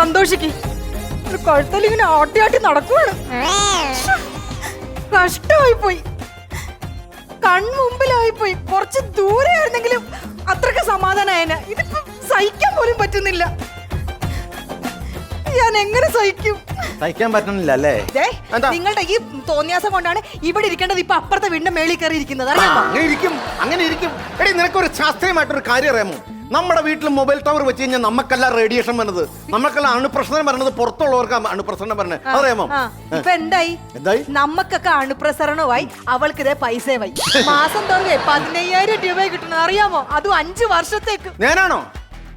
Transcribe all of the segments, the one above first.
സന്തോഷിക്ക്. ഒരു കഴുത്തൽ ഇങ്ങനെ ആട്ടി ആട്ടി നടക്കുവാണ്. കഷ്ടമായി പോയി കൺമുമ്പിലായി പോയി കുറച്ച് ദൂരെ ആയിരുന്നെങ്കിലും അത്രയ്ക്ക് സമാധാനായന. ഇതിപ്പോ സഹിക്കാൻ പോലും പറ്റുന്നില്ല. ഞാൻ എങ്ങനെ സഹിക്കും? സഹിക്കാൻ പറ്റുന്നില്ല അല്ലേ? നിങ്ങളുടെ ഈ തോന്നിയാസം കൊണ്ടാണ് ഇവിടെ ഇരിക്കേണ്ടത് ഇപ്പൊ അപ്പുറത്തെ വീടിന്റെ മേളിൽ കയറി ഇരിക്കുന്നത് അറിയാമോ അങ്ങനെ ഇരിക്കും. അങ്ങനെ ഇരിക്കും. എടി നിനക്കൊരു ശാസ്ത്രീയമായിട്ടൊരു കാര്യം അറിയാമോ? നമ്മുടെ വീട്ടിൽ മൊബൈൽ ടവർ വെച്ച് കഴിഞ്ഞാൽ നമുക്കല്ല റേഡിയേഷൻ വരുന്നത്. നമുക്കല്ല അണുപ്രശ്നം വരുന്നത് പുറത്തുള്ളവർക്ക് അണുപ്രസരണം വരണേ അറിയാമോ ഇപ്പൊ എന്തായി? എന്തായി? നമ്മക്കൊക്കെ അണുപ്രസരണമായി അവൾക്ക് ഇതേ വൈ മാസം തോറും പതിനയ്യായിരം രൂപ കിട്ടണം. അറിയാമോ? അതും അഞ്ചു വർഷത്തേക്ക്. ഞാനാണോ?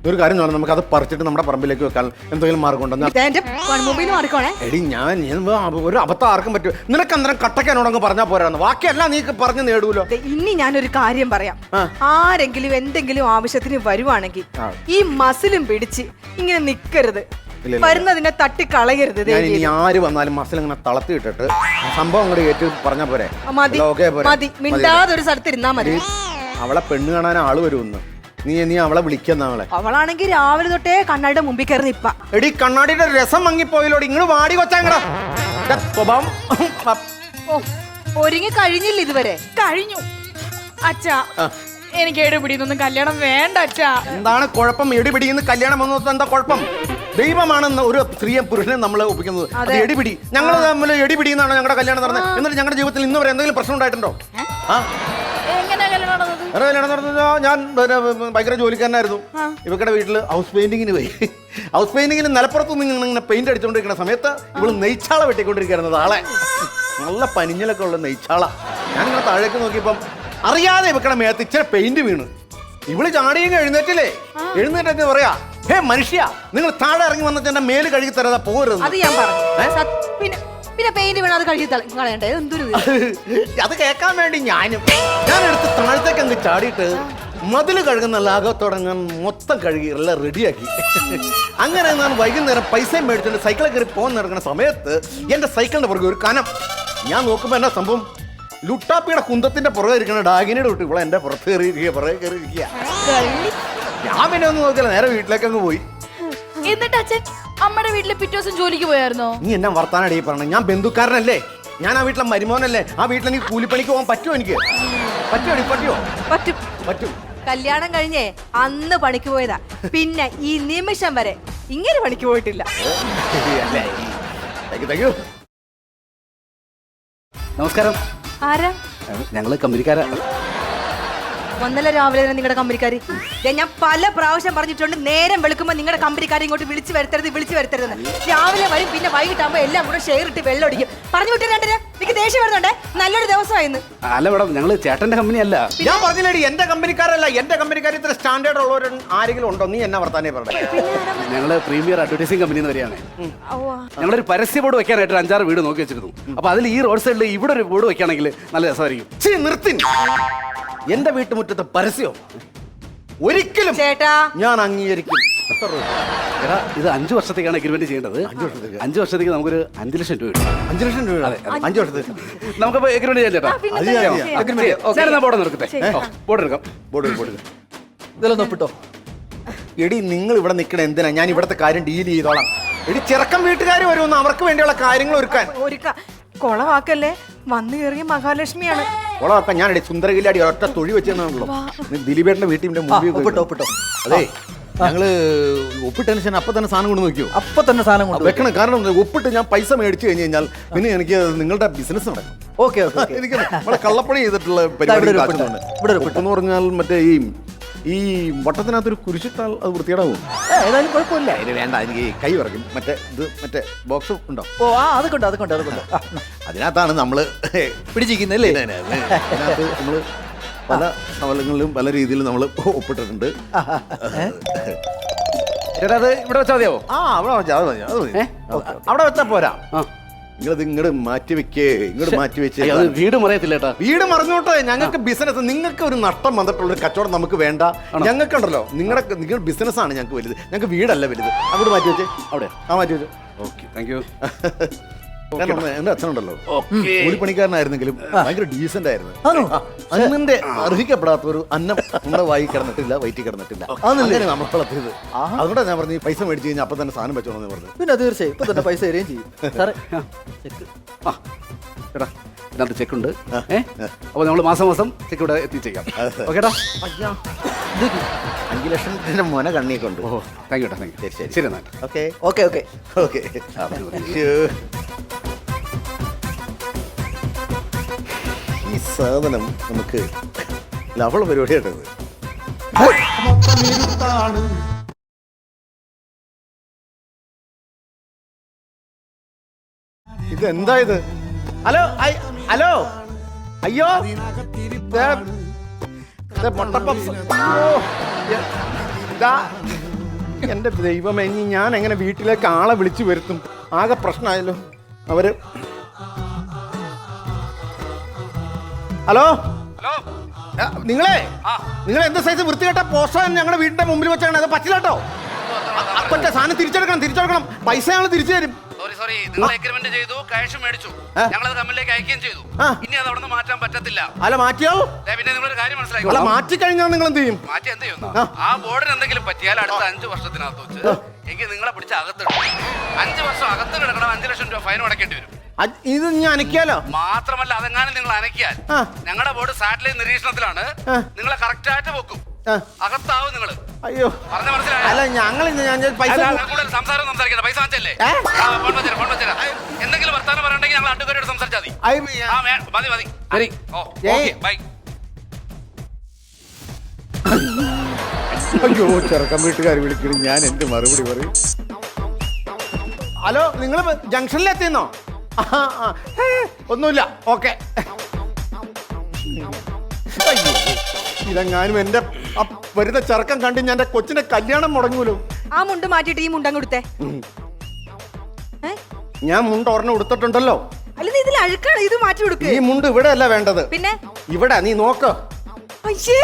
ഒരു കാര്യം പറഞ്ഞാൽ നമുക്ക് അത് പറിച്ചിട്ട് നമ്മുടെ പറമ്പിലേക്ക് വെക്കാൻ എന്തെങ്കിലും മാർഗം ഉണ്ടോ ദേ, എന്റെ മുമ്പിൽ മാറിക്കോണേ. എടി ഞാൻ ഞാൻ ഒരു അബദ്ധം ആർക്കും പറ്റും. നിനക്ക് അന്നേരം കട്ടക്കാനോടങ്ങ് പറഞ്ഞാൽ പോരാന്ന് ബാക്കിയെല്ലാം നീ പറഞ്ഞു നേടുമല്ലോ ഇനി ഞാനൊരു കാര്യം പറയാം. ആരെങ്കിലും എന്തെങ്കിലും ആവശ്യത്തിന് വരുവാണെങ്കിൽ ഈ മസിലും പിടിച്ച് ഇങ്ങനെ നിക്കരുത്. വരുന്നതിനെ തട്ടി കളയരുത്. ഇനി ആര് വന്നാലും മസിൽ ഇങ്ങനെ തളത്തിട്ടിട്ട് സംഭവം അങ്ങോട്ട് ഏറ്റു പറഞ്ഞാ പോരെ. മതി. പോരെ? മതി. മതി. മിണ്ടാതെ ഒരു സ്ഥലത്ത് ഇരുന്നാ മതി. അവളെ പെണ്ണ് കാണാൻ ആൾ വരുമെന്ന് നീ നീ അവളെ വിളിക്കുന്ന അവളെ. അവളാണെങ്കിൽ രാവിലെ തൊട്ടേ കണ്ണാടിയുടെ മുമ്പിൽ കയറി നിപ്പ എടി കണ്ണാടിയുടെ രസം മങ്ങിപ്പോയില്ലോടി. ഇങ്ങൾ വാടി കൊച്ചാങ്ങടാ. സ്വഭാവം. ഓ ഒരുങ്ങി കഴിഞ്ഞില്ല ഇതുവരെ. കഴിഞ്ഞു. അച്ഛാ എനിക്ക് എടുപിടിന്നൊന്നും കല്യാണം വേണ്ട അച്ഛാ. എന്താണ് കുഴപ്പം? എടി പിടിയുന്ന കല്യാണം വന്നത് എന്താ കുഴപ്പം? ദൈവമാണെന്ന് ഒരു സ്ത്രീയെ പുരുഷനെ നമ്മൾ ഒപ്പിക്കുന്നത്. അത് എടിപിടി ഞങ്ങൾ തമ്മിൽ എടിപിടി എന്നാണ് ഞങ്ങളുടെ കല്യാണം നടന്നത്? എന്നിട്ട് ഞങ്ങളുടെ ജീവിതത്തിൽ ഇന്ന് വരെ എന്തെങ്കിലും പ്രശ്നം ഉണ്ടായിട്ടുണ്ടോ? ആ? ഞാൻ ഭയങ്കര ജോലിക്കാരനായിരുന്നു ഇവക്കടെ വീട്ടിൽ ഹൗസ് പെയിന്റിങ്ങിന് പോയി. ഹൗസ് പെയിന്റിങ്ങിന് നിലപ്പുറത്ത് നിന്ന് ഇങ്ങനെ പെയിന്റ് അടിച്ചുകൊണ്ടിരിക്കുന്ന സമയത്ത് ഇവൾ നെയ്ച്ചാള വെട്ടിക്കൊണ്ടിരിക്കുന്നത് ആളെ നല്ല പനിഞ്ഞലൊക്കെ ഉള്ള നെയ്ച്ചാള. ഞാൻ ഇങ്ങനെ താഴേക്ക് നോക്കിയപ്പം അറിയാതെ ഇവക്കടെ മേത്ത് ഇച്ചിരി പെയിന്റ് വീണ്. ഇവൾ ചാടിയും എഴുന്നേറ്റില്ലേ? എഴുന്നേറ്റ് പറയാ ഹേ മനുഷ്യ നിങ്ങൾ താഴെ ഇറങ്ങി വന്നിട്ട് എന്റെ മേൽ കഴുകി തരാതെ പോകരുത് അത് ഞാൻ പറഞ്ഞു? പിന്നെ പിന്നെ പെയിന്റ് വീണ അത് കഴുകി തള- കളയണ്ടേ? എന്തൊരു ഇത്? അത് കേൾക്കാൻ വേണ്ടി ഞാനും. ഞാൻ എടുത്ത് താഴത്തേക്ക് അങ്ങ് ചാടിയിട്ട് മതിൽ കഴുകുന്ന ലാഘവത്തോടങ്ങാൻ മൊത്തം കഴുകി എല്ലാം റെഡിയാക്കി. അങ്ങനെ ഞാൻ വൈകുന്നേരം പൈസയും മേടിച്ചിട്ട് സൈക്കിളിൽ കയറി പോകാൻ നടക്കുന്ന സമയത്ത് എന്റെ സൈക്കിളിന്റെ പുറകെ ഒരു കനം. ഞാൻ നോക്കുമ്പോൾ എന്നാ സംഭവം? ലുട്ടാപ്പിയുടെ കുന്തത്തിന്റെ പുറകെ ഇരിക്കുന്ന ഡാഗിനിയുടെ വിട്ട് ഇവിടെ എന്റെ പുറത്ത് കയറി ഇരിക്കുക പുറകെ കയറി ഇരിക്കുക ഞാൻ പിന്നെ ഒന്നും നോക്കില്ല നേരെ വീട്ടിലേക്ക് അങ്ങ് പോയി. എന്നിട്ട് അച്ഛൻ? അമ്മയുടെ വീട്ടിലെ പിറ്റേ ദിവസം ജോലിക്ക് പോയായിരുന്നോ? നീ എന്നാ വർത്താനടി പറഞ്ഞു ഞാൻ ബന്ധുക്കാരനല്ലേ? ഞാൻ ആ വീട്ടിലെ മരുമോനല്ലേ? ആ വീട്ടിൽ എനിക്ക് കൂലിപ്പണിക്ക് പോകാൻ പറ്റുമോ എനിക്ക്? പറ്റുമോ പറ്റുമോ? പറ്റും. പറ്റും. കല്യാണം കഴിഞ്ഞേ അന്ന് പണിക്ക് പോയതാ. പിന്നെ ഈ നിമിഷം വരെ ഇങ്ങനെ പണിക്ക് പോയിട്ടില്ല. നമസ്കാരം. ആരാ? ഞങ്ങൾ കമ്പനിക്കാരാ. ഒന്നല്ല രാവിലെ തന്നെ നിങ്ങളുടെ കമ്പനിക്കാർ ഞാൻ പല പ്രാവശ്യം പറഞ്ഞിട്ടുണ്ട് നേരം വെളുക്കുമ്പോൾ നിങ്ങളുടെ കമ്പനിക്കാരെ ഇങ്ങോട്ട് വിളിച്ചു വരുത്തരുത് വിളിച്ചു വരുത്തരുത് രാവിലെ വരും പിന്നെ വൈകിട്ടാകുമ്പോൾ എല്ലാം കൂടെ ഷെയർ ഇട്ട് വെള്ളം അടിക്കും പറഞ്ഞു വിട്ടേ രണ്ടിന് എനിക്ക് ദേഷ്യം വരുന്നുണ്ടേ? നല്ലൊരു ദിവസമായിരുന്നു അല്ല മേഡം ഞങ്ങൾ ചേട്ടന്റെ കമ്പനി അല്ല ഞാൻ പറഞ്ഞില്ലേടി എന്റെ കമ്പനിക്കാരല്ല എന്റെ കമ്പനിക്കാർ ഇത്ര സ്റ്റാൻഡേർഡ് ഉള്ളവർ ആരെങ്കിലും ഉണ്ടോ? നീ എന്നാ വർത്താനേ പറഞ്ഞത് ഞങ്ങൾ പ്രീമിയർ അഡ്വർടൈസിംഗ് കമ്പനി എന്ന് വരികയാണ്. ഞങ്ങളൊരു പരസ്യ ബോർഡ് വെക്കാനായിട്ട് ഒരു അഞ്ചാറ് വീട് നോക്കി വെച്ചിരുന്നു. അപ്പൊ അതിൽ ഈ റോഡ് സൈഡിൽ ഇവിടെ ഒരു ബോർഡ് വെക്കുകയാണെങ്കിൽ നല്ല രസമായിരിക്കും. ചീ നിർത്തി എന്റെ വീട്ടുമുറ്റത്ത് പരസ്യം. ഒരിക്കലും ചേട്ടാ. ഞാൻ അംഗീകരിക്കും. എത്ര രൂപ? എടാ ഇത് അഞ്ചു വർഷത്തേക്കാണ് അഗ്രിമെന്റ് ചെയ്യേണ്ടത്. അഞ്ചു വർഷത്തേക്ക്. നമുക്കൊരു അഞ്ച് ലക്ഷം രൂപ കിട്ടും. അഞ്ചു ലക്ഷം രൂപ അഞ്ചു വർഷത്തേക്ക് നമുക്ക് ചേട്ടാ. പിന്നെ അത് തന്നെ ചെയ്യാം. ചെയ്യാം. Agreement ചെയ്യാം. ഞാനെന്നാ ബോർഡ് നിർക്കട്ടെ ബോർഡ് എടുക്കാം. ബോർഡ് ബോർഡ് ഇതെല്ലാം നോപ്പിട്ടോ എടി നിങ്ങൾ ഇവിടെ നിൽക്കണ എന്തിനാ? ഞാൻ ഇവിടുത്തെ കാര്യം ഡീൽ ചെയ്തോളാം. എടി ചെറുക്കം വീട്ടുകാർ വരുമെന്ന് അവർക്ക് വേണ്ടിയുള്ള കാര്യങ്ങൾ ഒരുക്കാൻ. ഒരുക്ക കൊളവാക്കല്ലേ? വന്നു കയറിയ മഹാലക്ഷ്മിയാണ്. ഓളൊക്കെ ഞാൻ സുന്ദരകില്ലാടി ഒറ്റ തൊഴി വെച്ചോ ദിലീപേട്ടന്റെ വീട്ടിന്റെ മുമ്പിൽ ഒപ്പിട്ടോ, ഒപ്പിട്ടോ. അതെ ഞങ്ങൾ ഒപ്പിട്ടതിന് ശേഷം അപ്പൊ തന്നെ സാധനം കൊണ്ട് നോക്കിയോ അപ്പൊ തന്നെ സാധനം കൊണ്ട് വെക്കണം. കാരണം ഒപ്പിട്ട് ഞാൻ പൈസ മേടിച്ചു കഴിഞ്ഞു കഴിഞ്ഞാൽ പിന്നെ എനിക്ക് നിങ്ങളുടെ ബിസിനസ് നടക്കും. ഓക്കെ എനിക്ക് നമ്മളെ കള്ളപ്പണി ചെയ്തിട്ടുള്ള പരിപാടി എന്ന് ഇവിടെ ഒപ്പിട്ടോ. ഒപ്പെന്ന് പറഞ്ഞാൽ മറ്റേ ഈ ഈ വട്ടത്തിനകത്തൊരു കുരിശിട്ടാൽ അത് വൃത്തികേടാവും ഏ, ഏതായാലും കുഴപ്പമില്ല. അതിന് വേണ്ട എനിക്ക് കൈ വിറക്കും മറ്റേ ഇത് മറ്റേ ബോക്സ് ഉണ്ടോ? ഓ ആ അതൊക്കെ ഉണ്ട് അതൊക്കെ ഉണ്ട് അതൊക്കെ ഉണ്ട് അതിനകത്താണ് നമ്മൾ പിടിച്ചിരിക്കുന്നല്ലേ അതിനകത്ത് നമ്മൾ പല സ്ഥലങ്ങളിലും പല രീതിയിലും നമ്മൾ ഒപ്പിട്ടിട്ടുണ്ട്. ചേട്ടാ അത് ഇവിടെ വെച്ചാൽ മതിയാവോ? ആ അവിടെ വെച്ചാൽ അത് മതി അത് മതി. അവിടെ വെച്ചാൽ പോരാ. ആ. നിങ്ങളിത് ഇങ്ങോട്ട് മാറ്റി വെക്കേ ഇങ്ങോട്ട് മാറ്റി വെച്ചേ അത് വീട് മറയത്തില്ല വീട് മറിഞ്ഞോട്ടെ ഞങ്ങൾക്ക് ബിസിനസ് നിങ്ങൾക്ക് ഒരു നഷ്ടം വന്നിട്ടുള്ള ഒരു കച്ചവടം നമുക്ക് വേണ്ട. ഞങ്ങൾക്കുണ്ടല്ലോ നിങ്ങളുടെ നിങ്ങളുടെ ബിസിനസ് ആണ് ഞങ്ങൾക്ക് വലുത്. ഞങ്ങൾക്ക് വീടല്ല വലുത്. അങ്ങോട്ട് മാറ്റി വെച്ചേ. അവിടെ. ആ മാറ്റി വെച്ചു. ഓക്കെ താങ്ക് യു കാരണം എന്റെ അച്ഛനുണ്ടല്ലോ. കൂലിപ്പണിക്കാരനായിരുന്നെങ്കിലും ഭയങ്കര ഡീസന്റ് ആയിരുന്നു? അന്നന്റെ അർഹിക്കപ്പെടാത്ത ഒരു അന്നം നമ്മുടെ വായി കിടന്നിട്ടില്ല വയറ്റി കിടന്നിട്ടില്ല. അങ്ങനെ നമ്മൾ വളർത്തിയത്. അതുകൊണ്ടാണ് ഞാൻ പറഞ്ഞു ഈ പൈസ മേടിച്ചു കഴിഞ്ഞാൽ അപ്പൊ തന്നെ സാധനം വെച്ചോണെന്ന് പറഞ്ഞു. പിന്നെ തീർച്ചയായും. ഇപ്പൊ തന്നെ പൈസ തരികയും ചെയ്യും. ചേട്ടാ ഇതിനകത്ത് ചെക്ക് ഉണ്ട് ഏ? അപ്പോൾ നമ്മൾ മാസം മാസം ചെക്ക് ഇവിടെ എത്തിച്ചേക്കാം. അയ്യാ. അഞ്ചു ലക്ഷത്തിന്റെ മോനെ കണ്ണി കൊണ്ട് ഓ താങ്ക് യു താങ്ക് യു ശരി, ശരി. ശരി എന്നാൽ ഓക്കെ. Okay okay. ഓക്കെ. സാധനം നമുക്ക് ലവള പരിപാടിയായിട്ടത്. ഇതെന്താ ഇത്? Hello hello. അയ്യോ, എന്റെ ദൈവമേ ഇനി ഞാൻ എങ്ങനെ വീട്ടിലേക്ക് ആളെ വിളിച്ചു വരുത്തും? ആകെ പ്രശ്നമായല്ലോ അവർ ഹലോ? ഹലോ? നിങ്ങളെ? നിങ്ങൾ എന്ത് സൈസ് വൃത്തികെട്ട പോസ്റ്റർ ഞങ്ങളുടെ വീടിന്റെ മുമ്പിൽ വെച്ചാണ് അത് പറ്റില്ല കേട്ടോ അപ്പന്റെ സാധനം തിരിച്ചെടുക്കണം തിരിച്ചെടുക്കണം. പൈസ ഞങ്ങൾ തിരിച്ചു തരും. സോറി സോറി നിങ്ങൾ എഗ്രിമെന്റ് ചെയ്തു ക്യാഷ് മേടിച്ചു. ഏ? ഞങ്ങൾ അത് കമ്പനിയിലേക്ക് അയക്കുകയും ചെയ്തു. ഇനി അത് അവിടെ മാറ്റാൻ പറ്റത്തില്ല. അല്ല മാറ്റിയോ? കാര്യം അല്ല മനസ്സിലാക്കി മാറ്റി കഴിഞ്ഞാൽ നിങ്ങൾ എന്ത് ചെയ്യും? മാറ്റി എന്ത് ചെയ്യുന്നു? ആ. ബോർഡിന് എന്തെങ്കിലും പറ്റിയാൽ അടുത്ത അഞ്ച് വർഷത്തിനകത്ത് വെച്ച് എങ്കിൽ നിങ്ങളെ പിടിച്ച് അകത്തിടും. അഞ്ച് വർഷം അകത്ത് കിടക്കണം അഞ്ചു ലക്ഷം രൂപ ഫൈൻ അടക്കേണ്ടി വരും. ഇത് ഞാൻ അനക്കിയാലോ മാത്രമല്ല അതെങ്ങാനും നിങ്ങൾ അനക്കിയാൽ ആ. ഞങ്ങളുടെ ബോർഡ് സാറ്റലൈറ്റ് നിരീക്ഷണത്തിലാണ് ആ. നിങ്ങളെ കറക്റ്റ് ആയിട്ട് വെക്കും ആ. അകത്താവും നിങ്ങൾ അയ്യോ പറഞ്ഞ മനസ്സിലായോ അല്ല ഞങ്ങൾ ഇന്ന് ഞാൻ പൈസ അല്ല, കൂടുതൽ സംസാരം സംസാരിക്കണ്ട പൈസ വാങ്ങിച്ചല്ലേ ഏ? ഫോൺ വെച്ചേരാ, ഫോൺ വെച്ചേരാ. എന്തെങ്കിലും വർത്താനം പറയണ്ടെങ്കിൽ ഞങ്ങൾ അടുക്കരോട് സംസാരിച്ചാൽ മതി ഐ- ആ വേ- മതി മതി ശരി. ഓ ഏയ്. ഓക്കെ ബൈ അയ്യോ ചെറുക്കം വീട്ടുകാർ വിളിക്കണം ഞാൻ എന്ത് മറുപടി പറയും ഹലോ നിങ്ങൾ ജംഗ്ഷനിൽ എത്തിയെന്നോ ഒന്നുമില്ല. ഓക്കെ. ഇതെങ്ങാനും എന്റെ വരുന്ന ചെറുക്കം കണ്ട് ഞാൻ എന്റെ കൊച്ചിന്റെ കല്യാണം മുടങ്ങൂലോ? ആ മുണ്ട് മാറ്റിട്ട് ഈ മുണ്ടങ്ങ് കൊടുത്തേ? ഞാൻ മുണ്ട് ഒരെണ്ണം ഉടുത്തിട്ടുണ്ടല്ലോ. അല്ല നീ ഇതിൽ അഴുക്കാണ്? ഇത് മാറ്റി ഈ മുണ്ട് ഇവിടെ അല്ല വേണ്ടത്? പിന്നെ? ഇവിടെ നീ നോക്ക്. അയ്യേ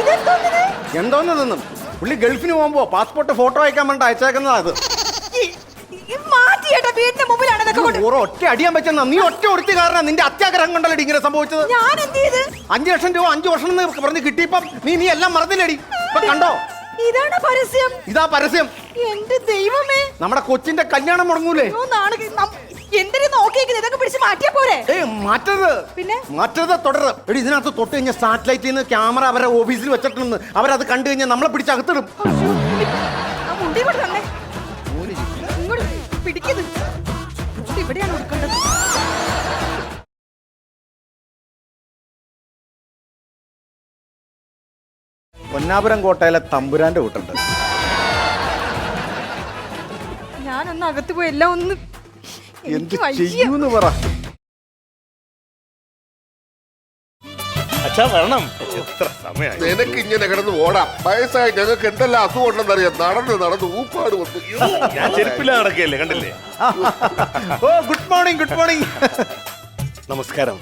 ഇതെന്തോന്നിത്? എന്തോന്ന് നിന്നും പുള്ളി ഗൾഫിന് പോകുമ്പോ പാസ്പോർട്ട് ഫോട്ടോ അയക്കാൻ വേണ്ട അയച്ചേക്കുന്നതാ അത് വീടിന്റെ മുമ്പിലാണ് ഇതൊക്കെ കൊണ്ട് ഓരോ ഒറ്റ അടിയാൻ പറ്റുന്ന നീ ഒറ്റ ഒടുത്തി കാരണം നിന്റെ അത്യാഗ്രഹം കൊണ്ടല്ലേ ഇങ്ങനെ സംഭവിച്ചത്? ഞാൻ എന്ത് ചെയ്ത്? അഞ്ചു ലക്ഷം രൂപ അഞ്ചു വർഷം എന്ന് പറഞ്ഞ് കിട്ടിയപ്പം നീ നീ എല്ലാം മറന്നില്ലടി? ഇപ്പൊ കണ്ടോ? ഇതാണ് പരസ്യം. ഇതാ പരസ്യം. എന്റെ ദൈവമേ. നമ്മുടെ കൊച്ചിന്റെ കല്യാണം മുടങ്ങൂലേ? എന്തിനു നോക്കിയേക്കുന്നത് ഇതൊക്കെ പിടിച്ച് മാറ്റിയാ പോരെ. പിന്നെ? തുടരുത്. എടി ഇതിനകത്ത് തൊട്ട് കഴിഞ്ഞാൽ സാറ്റലൈറ്റിൽ നിന്ന് ക്യാമറ അവരെ ഓഫീസിൽ വെച്ചിട്ടുണ്ട് അവരത് കണ്ടു കഴിഞ്ഞാൽ നമ്മളെ പിടിച്ച് അകത്തിടും. പിടിക്കുന്നത് ഇവിടെയാണ് കൊടുക്കേണ്ടത്. പൊന്നാപുരം കോട്ടയിലെ തമ്പുരാന്റെ വീട്ടുണ്ട്. ഞാനൊന്ന് അകത്ത് പോയി എല്ലാം ഒന്ന് എന്ത് എനിക്ക് വയ്യ. ചെയ്യൂന്ന് പറ. അച്ഛാ വരണം. എത്ര സമയമായി നിനക്ക് ഇങ്ങനെ കിടന്ന് ഓടാം. വയസ്സായി ഞങ്ങൾക്ക് എന്തെല്ലാം അസുഖം ഉണ്ടെന്നറിയാം. നടന്ന് നടന്ന് ഊപ്പാട് വന്നു യ്യോ. ഞാൻ ചെരുപ്പില്ല നടക്കുകയല്ലേ കണ്ടില്ലേ? ഓ ഗുഡ് മോർണിംഗ് ഗുഡ് മോർണിംഗ് നമസ്കാരം.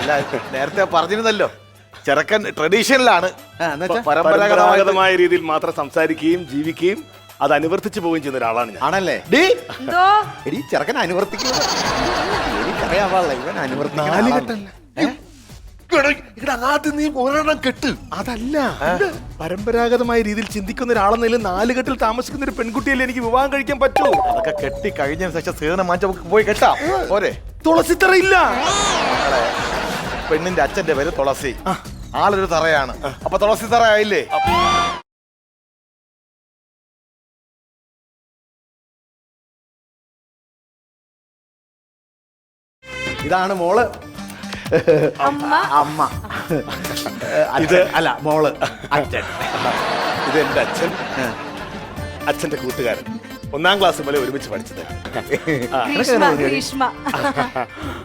അല്ല നേരത്തെ പറഞ്ഞിരുന്നല്ലോ. ചെറുക്കൻ ട്രഡീഷണലാണ് ആ, എന്നുവെച്ചാ? പരമ്പരാഗതമായ പരമ്പരാഗതമായ രീതിയിൽ മാത്രം സംസാരിക്കുകയും ജീവിക്കുകയും അത് അനുവർത്തിച്ചു പോവുകയും ചെയ്യുന്ന ഒരാളാണ് ഞാൻ. ആണല്ലേ? ഡി? എന്തോ? എടി ചെറുക്കൻ അനുവർത്തിക്കുന്നു എനിക്കറിയാൻ പാടില്ല ഇവൻ അനുവർത്തിക്കുന്ന ആദ്യം നീ ഒരെണ്ണം കെട്ട്. അതല്ല. പരമ്പരാഗതമായ രീതിയിൽ ചിന്തിക്കുന്ന ഒരാളെന്ന നിലയിൽ നാലുകെട്ടിൽ താമസിക്കുന്ന ഒരു പെൺകുട്ടിയല്ലേ എനിക്ക് വിവാഹം കഴിക്കാൻ പറ്റൂ. അതൊക്കെ കെട്ടി കഴിഞ്ഞ ശേഷം സീതനം മാറ്റി നമുക്ക് പോയി കെട്ടാം. പോരെ. തുളസിത്തറയില്ല. പെണ്ണിന്റെ അച്ഛന്റെ പേര് തുളസി. ആളൊരു തറയാണ്. അപ്പൊ തുളസി തറ ആയില്ലേ ഇതാണ് മോൾ. അമ്മ. അമ്മ. ഇത് അല്ല മോൾ. അച്ഛൻ. ഇത് എന്റെ അച്ഛൻ. അച്ഛന്റെ കൂട്ടുകാരൻ. ഒന്നാം ക്ലാസ് മുതലേ ഒരുമിച്ച് പഠിച്ചത്.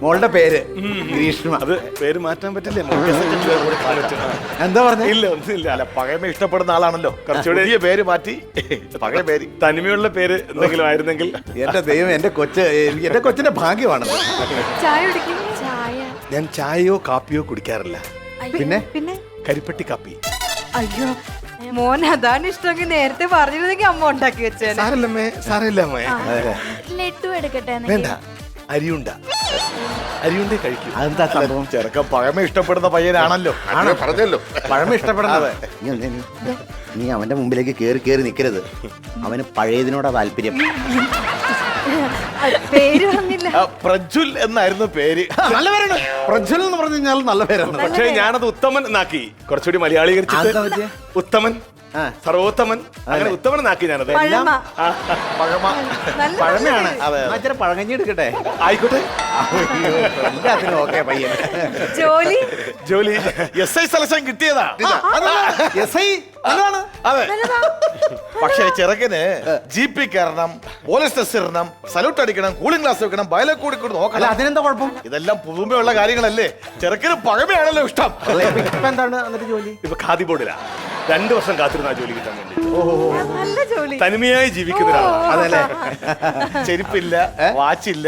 മോളുടെ പേര് ഗ്രീഷ്മ. അത് പേര് മാറ്റാൻ പറ്റില്ലേ. എന്താ പറഞ്ഞ? ഇല്ല ഒന്നുമില്ല. അല്ല പകയമ ഇഷ്ടപ്പെടുന്ന ആളാണല്ലോ. കുറച്ചുകൂടെ- ഈ പേര് മാറ്റി. പകയ പേര്. തനിമയുള്ള പേര് എന്തെങ്കിലും ആയിരുന്നെങ്കിൽ. എന്റെ ദൈവം എന്റെ കൊച്ച് എനിക്ക് എന്റെ കൊച്ചിന്റെ ഭാഗ്യമാണ് ചായ കുടിക്കും. ചായ ഞാൻ ചായയോ കാപ്പിയോ കുടിക്കാറില്ല. പിന്നെ പിന്നെ? കരിപ്പട്ടി കാപ്പി. അയ്യോ മോൻ അതാണ് ഇഷ്ടമെങ്കിൽ നേരത്തെ പറഞ്ഞിരുന്നെങ്കിൽ അമ്മ ഉണ്ടാക്കി വെച്ചേ സാരല്ലമ്മേ ലഡു എടുക്കട്ടെ വേണ്ട. അരിയുണ്ട. അരിയുണ്ടേ കഴിക്കൂ. അതെന്താ സംഭവം? ചെറുക്കം പഴമ ഇഷ്ടപ്പെടുന്ന പയ്യനാണല്ലോ. പറഞ്ഞല്ലോ. പഴമ ഇഷ്ടപ്പെടുന്നത് നീ ഒന്ന് നീ- നീ അവന്റെ മുമ്പിലേക്ക് കേറി കേറി നിൽക്കരുത് അവന് പഴയതിനോടാ താല്പര്യം. പേര് പറഞ്ഞില്ല ആ, പ്രജ്വൽ എന്നായിരുന്നു പേര്. നല്ല പേരാണ്. പ്രജ്വൽ എന്ന് പറഞ്ഞു കഴിഞ്ഞാൽ നല്ല പേരാണ്. പക്ഷേ ഞാനത് ഉത്തമൻ എന്നാക്കി. കുറച്ചുകൂടി മലയാളീകരിച്ചിട്ട് അതെന്താ പറ്റിയെ? ഉത്തമൻ. ആ. സർവോത്തമൻ. അങ്ങനെ ഉത്തമൻ എന്നാക്കി ഞാനത്. പഴമ. പഴമ. നല്ല പഴമയാണ്. അതെ. എന്നാ ഇച്ചിരി പഴകഞ്ഞി എടുക്കട്ടെ? ആയിക്കോട്ടെ. അയ്യോ, എല്ലാത്തിനും ഓക്കെ പയ്യൻ. ജോലി? ജോലി. എസ് ഐ സെലക്ഷൻ കിട്ടിയതാ. എസ് ഐ അതാണ് അതെ. പക്ഷേ ചെറുക്കന് ജി പി കയറണം പോലീസ് ടെസ്റ്റ് ഇടണം സല്യൂട്ട് അടിക്കണം കൂളിംഗ് ഗ്ലാസ് വെക്കണം ബയലെ കൂടി കൂടി അല്ല നോക്കണം അതിനെന്താ കുഴപ്പം? ഇതെല്ലാം പുതുമയുള്ള കാര്യങ്ങളല്ലേ. ചെറുക്കന് പഴമയാണല്ലോ ഇഷ്ടം. ഇപ്പൊ എന്താണ് എന്നിട്ട് ജോലി? ഇപ്പൊ ഖാദി ബോർഡിലാ. രണ്ടു വർഷം കാത്തിരുന്ന ആ ജോലി കിട്ടാൻ വേണ്ടി. നല്ല ജോലി. തനിമയായി ജീവിക്കുന്ന ഒരാളാണ് അതല്ലേ? ചെരുപ്പില്ല വാച്ചില്ല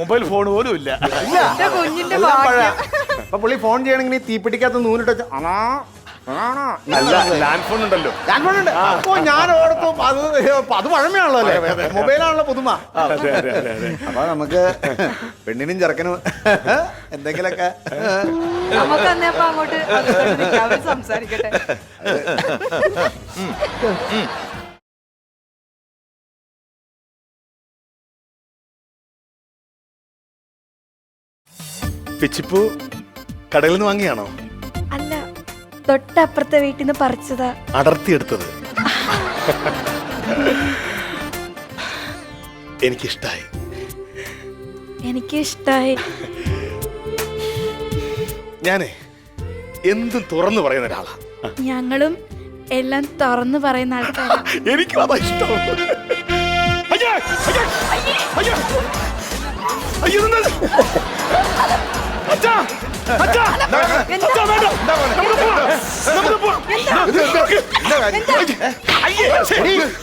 മൊബൈൽ ഫോൺ പോലും ഇല്ല. എന്റെ കുഞ്ഞിന്റെ എല്ലാം പഴ ഭാഗ്യം. അപ്പൊ പുള്ളി ഫോൺ ചെയ്യണമെങ്കിൽ തീപ്പിടിക്കാത്ത നൂലിട്ട് വെച്ച ആണോ അല്ല ലാൻഡ് ഫോൺ ഉണ്ടല്ലോ. ലാൻഡ് ഫോൺ ഉണ്ട്. അപ്പൊ ഞാൻ ഓർത്തു അത് അത് പഴമയാണല്ലോ അല്ലേ? മൊബൈലാണല്ലോ പുതുമ. അതെ അതെ അതെ അതെ അപ്പൊ നമുക്ക് പെണ്ണിനും ചെറുക്കനും എന്തെങ്കിലൊക്കെ അങ്ങോട്ട് സംസാരിക്കട്ടെ. പിച്ചിപ്പൂ കടയിൽ നിന്ന് വാങ്ങിയാണോ? അല്ല തൊട്ടപ്പുറത്തെ വീട്ടിൽ നിന്ന് പറിച്ചതാ. അടർത്തിയെടുത്തത്. എനിക്കിഷ്ടായി. എനിക്ക് ഇഷ്ടായി ഞാനേ എന്തും തുറന്നു പറയുന്ന ഒരാളാ. ഞങ്ങളും എല്ലാം തുറന്നു പറയുന്ന ആൾക്കാരാ. എനിക്കും അതാ ഇഷ്ടം. അയ്യോ അയ്യോ അയ്യോ അയ്യോ,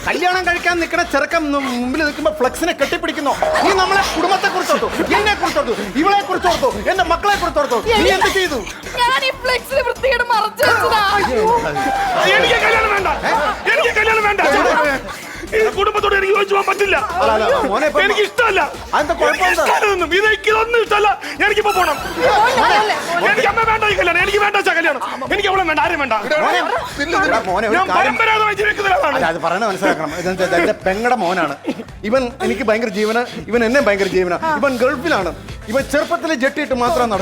കല്യാണം കഴിക്കാൻ നിൽക്കുന്ന ചെറുക്കം മുമ്പിൽ നിൽക്കുമ്പോ ഫ്ലക്സിനെ കെട്ടിപ്പിടിക്കുന്നു. നീ നമ്മളെ കുടുംബത്തെ കുറിച്ചോർത്തു എന്നെ കുറിച്ചോർത്തു ഇവളെ കുറിച്ചോർത്തു എന്റെ മക്കളെ കുറിച്ചോർത്തു നീ എന്ത് ചെയ്തു? ഞാൻ ഈ ഫ്ലെക്സിൽ വൃത്തികേട് മറച്ചു വെച്ചതാ. എനിക്ക് കല്യാണം വേണ്ട. എനിക്ക് കല്യാണം വേണ്ട. ഈ കുടുംബത്തോട് എനിക്ക് യോജിച്ചു പോകാൻ പറ്റില്ല. അല്ല, അല്ല, മോനെ ഇപ്പൊ- എനിക്ക് ഇഷ്ടമല്ല. അതെന്താ കുഴപ്പം എന്താ? ഇഷ്ടമല്ലതൊന്നും. ഇത് എനിക്ക് ഇതൊന്നും ഇഷ്ടമല്ല. എനിക്കിപ്പോ പോണം. എനിക്ക് അമ്മ വേണ്ട ഈ കല്യാണം. എനിക്ക് വേണ്ട അച്ഛാ കല്യാണം. എനിക്ക് അവളെ വേണ്ട ആരും വേണ്ട. മോനെ, മോനെ ഒരു ഞാൻ കാര്യം പരമ്പരാഗതമായി ജീവിക്കുന്ന അല്ല അത് പറയണ മനസ്സിലാക്കണം. എന്റെ പെങ്ങടെ മോനാണ്. ഇവൻ എനിക്ക് ഭയങ്കര ജീവന ഇവൻ എന്നെ ഭയങ്കര ജീവന. ഇവൻ ഗൾഫിലാണ്. ഇവൻ ചെറുപ്പത്തിൽ ജെട്ടിയിട്ട് മാത്രം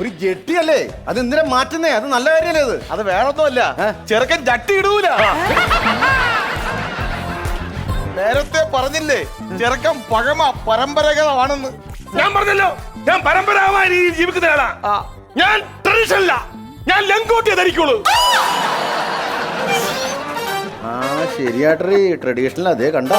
ഒരു ജെട്ടിയല്ലേ? അത് എന്തിനാ മാറ്റുന്നേ? അത് നല്ല കാര്യല്ലേ അത് അത് വേറൊന്നുമല്ല. ചെറുക്കൻ ജട്ടി ഇടൂല. നേരത്തെ പറഞ്ഞില്ലേ ചെറുക്കൻ പഴമ പരമ്പരാഗതമാണെന്ന് ഞാൻ പറഞ്ഞല്ലോ ഞാൻ പരമ്പരാഗതമായ രീതിയിൽ ജീവിക്കുന്ന ആളാ. ഞാൻ ട്രഡീഷണല്ല ഞാൻ ലങ്കോട്ടിയെ ധരിക്കുള്ളൂ. ആ ശരിയാട്ടറി. ട്രഡീഷണൽ അതേ കണ്ട.